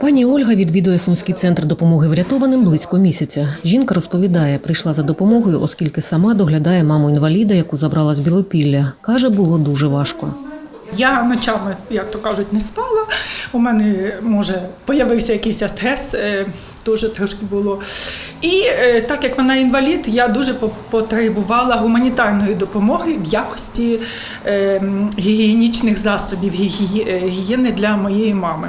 Пані Ольга відвідує сумський центр допомоги врятованим близько місяця. Жінка розповідає, прийшла за допомогою, оскільки сама доглядає маму інваліда, яку забрала з Білопілля. Каже, було дуже важко. Я ночами, як то кажуть, не спала. У мене, може, появився якийсь стрес, е, дуже трошки було. І е, так як вона інвалід, я дуже по- потребувала гуманітарної допомоги в якості е, гігієнічних засобів е, гігієни для моєї мами.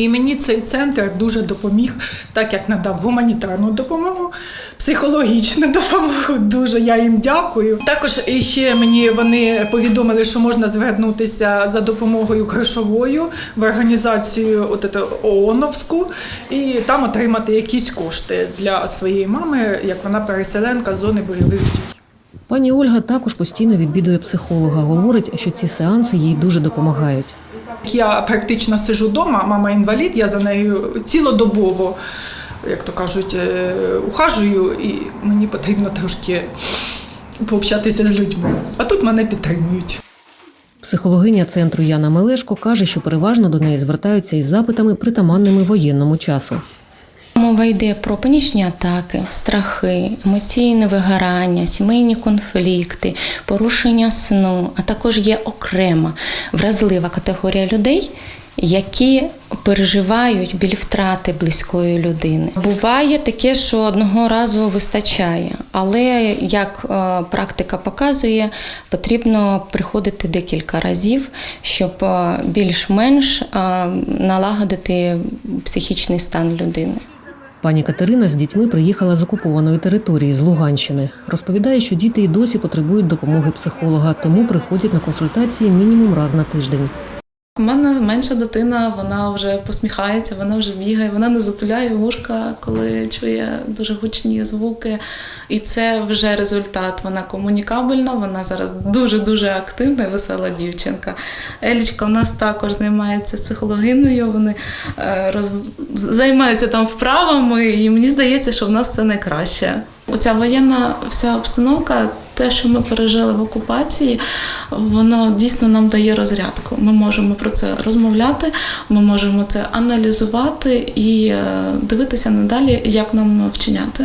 І мені цей центр дуже допоміг, так як надав гуманітарну допомогу, психологічну допомогу. Дуже я їм дякую. Також ще мені вони повідомили, що можна звернутися за допомогою грошовою в організацію от ООНовську і там отримати якісь кошти для своєї мами, як вона переселенка з зони бойових дій. Пані Ольга також постійно відвідує психолога. Говорить, що ці сеанси їй дуже допомагають. Я практично сижу вдома, мама інвалід, я за нею цілодобово, як то кажуть, е, ухажую, і мені потрібно трошки пообщатися з людьми. А тут мене підтримують. Психологиня центру Яна Мелешко каже, що переважно до неї звертаються із запитами, притаманними воєнному часу. Мова йде про панічні атаки, страхи, емоційне вигорання, сімейні конфлікти, порушення сну, а також є окрема вразлива категорія людей, які переживають біль втрати близької людини. Буває таке, що одного разу вистачає, але як е, практика показує, потрібно приходити декілька разів, щоб е, більш-менш е, налагодити психічний стан людини. Пані Катерина з дітьми приїхала з окупованої території з Луганщини. Розповідає, що діти і досі потребують допомоги психолога, тому приходять на консультації мінімум раз на тиждень. У мене менша дитина, вона вже посміхається, вона вже бігає, вона не затуляє вушка, коли чує дуже гучні звуки. І це вже результат. Вона комунікабельна, вона зараз дуже-дуже активна і весела дівчинка. Елічка у нас також займається з психологиною, вони е, роз... займаються там вправами, і мені здається, що в нас все найкраще. Оця воєнна вся обстановка, те, що ми пережили в окупації, воно дійсно нам дає розрядку. Ми можемо про це розмовляти, ми можемо це аналізувати і е, дивитися надалі, як нам вчиняти.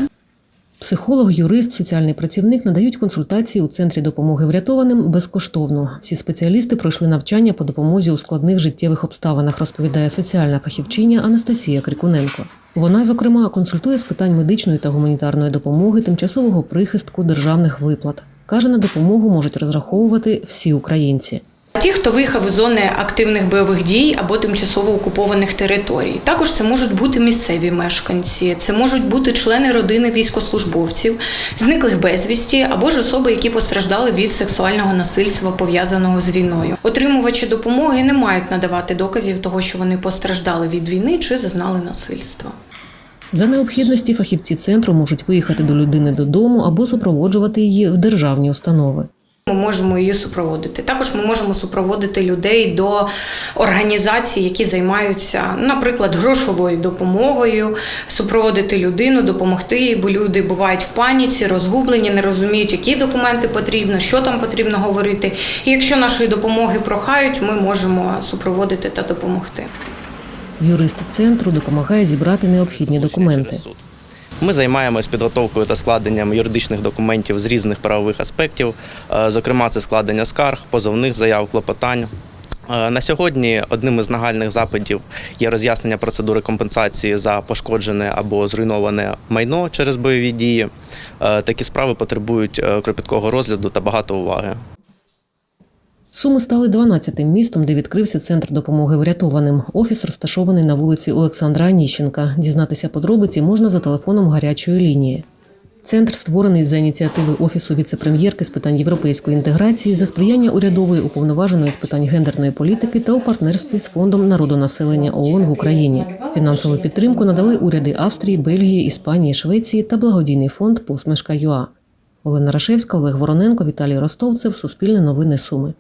Психолог, юрист, соціальний працівник надають консультації у центрі допомоги врятованим безкоштовно. Всі спеціалісти пройшли навчання по допомозі у складних життєвих обставинах, розповідає соціальна фахівчиня Анастасія Крикуненко. Вона, зокрема, консультує з питань медичної та гуманітарної допомоги, тимчасового прихистку, державних виплат. Каже, на допомогу можуть розраховувати всі українці. Ті, хто виїхав із зони активних бойових дій або тимчасово окупованих територій, також це можуть бути місцеві мешканці, це можуть бути члени родини військовослужбовців, зниклих безвісті або ж особи, які постраждали від сексуального насильства, пов'язаного з війною. Отримувачі допомоги не мають надавати доказів того, що вони постраждали від війни чи зазнали насильства. За необхідності фахівці центру можуть виїхати до людини додому або супроводжувати її в державні установи. Ми можемо її супроводити. Також ми можемо супроводити людей до організацій, які займаються, наприклад, грошовою допомогою, супроводити людину, допомогти їй, бо люди бувають в паніці, розгублені, не розуміють, які документи потрібно, що там потрібно говорити. І якщо нашої допомоги прохають, ми можемо супроводити та допомогти. Юрист центру допомагає зібрати необхідні документи. Ми займаємось підготовкою та складенням юридичних документів з різних правових аспектів, Е, зокрема, це складення скарг, позовних заяв, клопотань. Е, На сьогодні одним із нагальних запитів є роз'яснення процедури компенсації за пошкоджене або зруйноване майно через бойові дії. Е, Такі справи потребують кропіткого розгляду та багато уваги. Суми стали 12-тим містом, де відкрився центр допомоги врятованим. Офіс розташований на вулиці Олександра Аніщенка. Дізнатися подробиці можна за телефоном гарячої лінії. Центр створений за ініціативи Офісу віце-прем'єрки з питань європейської інтеграції за сприяння урядової уповноваженої з питань гендерної політики та у партнерстві з фондом народонаселення ООН в Україні. Фінансову підтримку надали уряди Австрії, Бельгії, Іспанії, Швеції та благодійний фонд Посмішка ЮА. Олена Рашевська, Олег Вороненко, Віталій Ростовцев. Суспільне новини Суми.